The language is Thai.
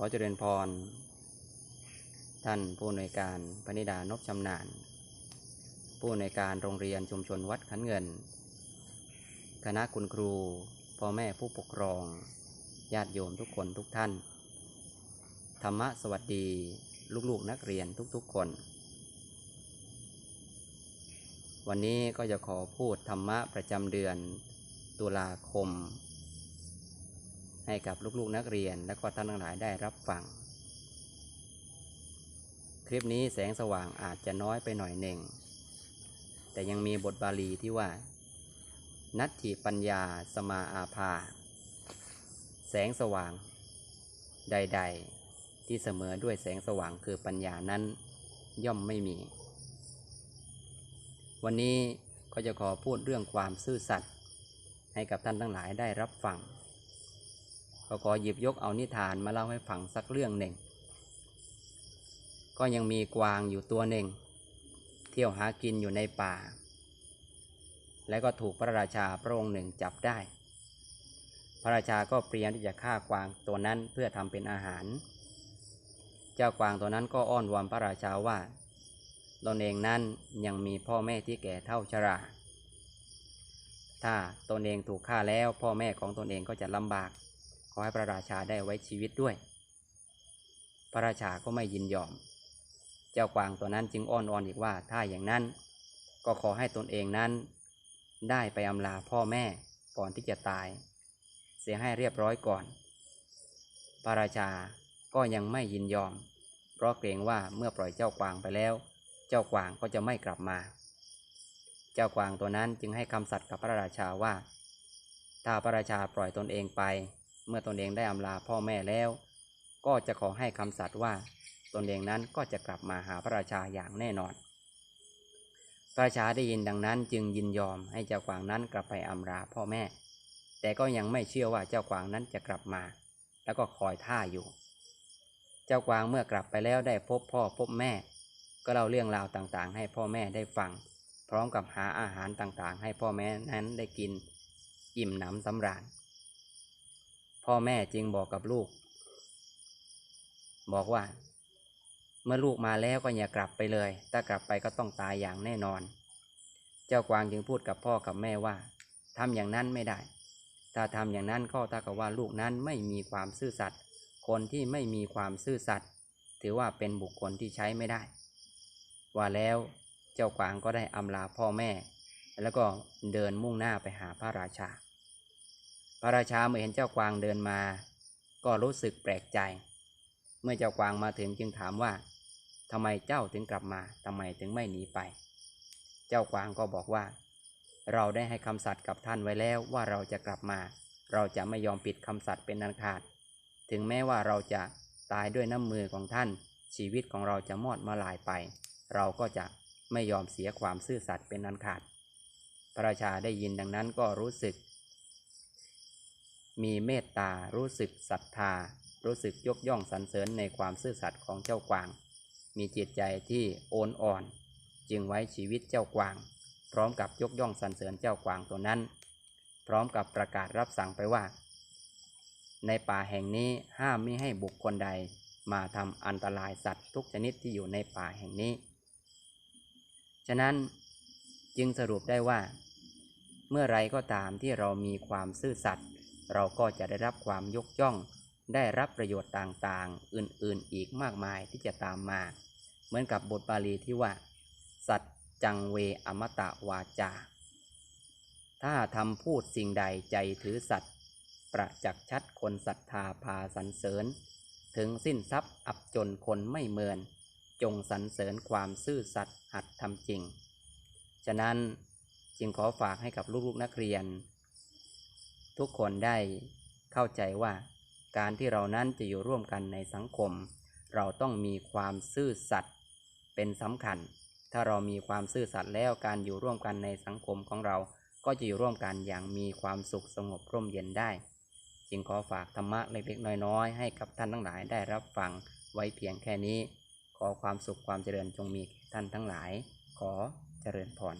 ขอเจริญพร ท่านผู้อำนวยการพนิดานพชำนาญ ผู้อำนวยการโรงเรียนชุมชนวัดขันเงิน คณะคุณครู พ่อแม่ผู้ปกครอง ญาติโยมทุกคนทุกท่าน ธรรมะสวัสดี ลูกๆนักเรียนทุกๆคน วันนี้ก็จะขอพูดธรรมะประจำเดือนตุลาคม ให้กับลูกๆนักเรียนและก็ท่านทั้งหลายได้รับฟัง คลิปนี้แสงสว่างอาจจะน้อยไปหน่อยหนึ่ง แต่ยังมีบทบาลีที่ว่า นัตถิปัญญาสมาอาภา แสงสว่าง ใด ๆ ที่เสมอด้วยแสงสว่างคือปัญญานั้นย่อมไม่มี วันนี้ก็จะขอพูดเรื่องความซื่อสัตย์ให้กับท่านทั้งหลายได้รับฟัง ก็ขอหยิบยกเอานิทานมาเล่าให้ฟังสักเรื่องหนึ่ง ก็ยังมีกวางอยู่ตัวหนึ่ง เที่ยวหากินอยู่ในป่า และก็ถูกพระราชาพระองค์หนึ่งจับได้ พระราชาก็เตรียมที่จะฆ่ากวางตัวนั้นเพื่อทำเป็นอาหาร เจ้ากวางตัวนั้นก็อ้อนวอนพระราชาว่าตนเองนั้นยังมีพ่อแม่ที่แก่เท่าชรา ถ้าตนเองถูกฆ่าแล้วพ่อแม่ของตนเองก็จะลำบาก ขอให้พระราชาได้ไว้ชีวิตด้วย พระราชาก็ไม่ยินยอม เจ้ากวางตัวนั้นจึงอ้อนวอนอีกว่าถ้าอย่างนั้น ก็ขอให้ตนเองนั้น ได้ไปอำลาพ่อแม่ก่อนที่จะตาย เสียให้เรียบร้อยก่อน พระราชาก็ยังไม่ยินยอม เพราะเกรงว่าเมื่อปล่อยเจ้ากวางไปแล้ว เจ้ากวางก็จะไม่กลับมา เจ้ากวางตัวนั้นจึงให้คำสัตย์กับพระราชาว่า ถ้าพระราชาปล่อยตนเองไป เมื่อตนเองได้อำลาพ่อแม่แล้ว ก็จะขอให้คำสัตย์ว่าตนเองนั้นก็จะกลับมาหาพระราชาอย่างแน่นอน พระราชาได้ยินดังนั้นจึงยินยอมให้เจ้ากวางนั้นกลับไปอำลาพ่อแม่ แต่ก็ยังไม่เชื่อว่าเจ้ากวางนั้นจะกลับมา แล้วก็คอยท่าอยู่ เจ้ากวางเมื่อกลับไปแล้วได้พบพ่อพบแม่ ก็เล่าเรื่องราวต่างๆ ให้พ่อแม่ได้ฟัง พร้อมกับหาอาหารต่างๆ ให้พ่อแม่นั้นได้กิน อิ่มหนำสำราญ พ่อแม่จึงบอกกับลูก บอกว่า เมื่อลูกมาแล้วก็อย่ากลับไปเลย ถ้ากลับไปก็ต้องตายอย่างแน่นอน เจ้ากวางจึงพูดกับพ่อกับแม่ว่าทำอย่างนั้นไม่ได้ ถ้าทำอย่างนั้นก็เท่ากับว่าลูกนั้นไม่มีความซื่อสัตย์ คนที่ไม่มีความซื่อสัตย์ถือว่าเป็นบุคคลที่ใช้ไม่ได้ ว่าแล้วเจ้ากวางก็ได้อำลาพ่อแม่ แล้วก็เดินมุ่งหน้าไปหาพระราชา พระราชาเมื่อเห็นเจ้ากวางเดินมา ก็รู้สึกแปลกใจ เมื่อเจ้ากวางมาถึงจึงถามว่าทำไมเจ้าถึงกลับมาทำไมถึงไม่หนีไป เจ้ากวางก็บอกว่า เราได้ให้คำสัตย์กับท่านไว้แล้วว่าเราจะกลับมา เราจะไม่ยอมปิดคำสัตย์เป็นอันขาด ถึงแม้ว่าเราจะตายด้วยน้ำมือของท่าน ชีวิตของเราจะมอดมาลายไป เราก็จะไม่ยอมเสียความซื่อสัตย์เป็นอันขาด พระราชาได้ยินดังนั้นก็รู้สึก มีเมตตา รู้สึกศรัทธา รู้สึกยกย่องสรรเสริญในความซื่อสัตย์ของเจ้ากวาง มีจิตใจที่โอนอ่อน จึงไว้ชีวิตเจ้ากวาง พร้อมกับยกย่องสรรเสริญเจ้ากวางตัวนั้น พร้อมกับประกาศรับสั่งไปว่า ในป่าแห่งนี้ห้ามไม่ให้บุคคลใดมาทำอันตรายสัตว์ทุกชนิดที่อยู่ในป่าแห่งนี้ ฉะนั้นจึงสรุปได้ว่า เมื่อไรก็ตามที่เรามีความซื่อสัตย์ เราก็จะได้รับความยกย่อง ได้รับประโยชน์ต่างๆ อื่นๆอีกมากมายที่จะตามมา เหมือนกับบทบาลีที่ว่า สัตจังเวอมตะวาจา ถ้าทำพูดสิ่งใดใจถือสัตว์ประจักษ์ชัดคนศรัทธาพาสรรเสริญ ถึงสิ้นทรัพย์อับจนคนไม่เมิน จงสรรเสริญความซื่อสัตย์หัดทำจริง ฉะนั้นจึงขอฝากให้กับลูกๆนักเรียน ทุกคนได้เข้าใจว่า การที่เรานั้นจะอยู่ร่วมกันในสังคม เราต้องมีความซื่อสัตย์เป็นสำคัญ ถ้าเรามีความซื่อสัตย์แล้วการอยู่ร่วมกันในสังคมของเรา ก็จะอยู่ร่วมกันอย่างมีความสุขสงบร่มเย็นได้ จึงขอฝากธรรมะเล็กๆน้อยๆให้กับท่านทั้งหลายได้รับฟังไว้เพียงแค่นี้ ขอความสุขความเจริญจงมีท่านทั้งหลาย ขอเจริญพร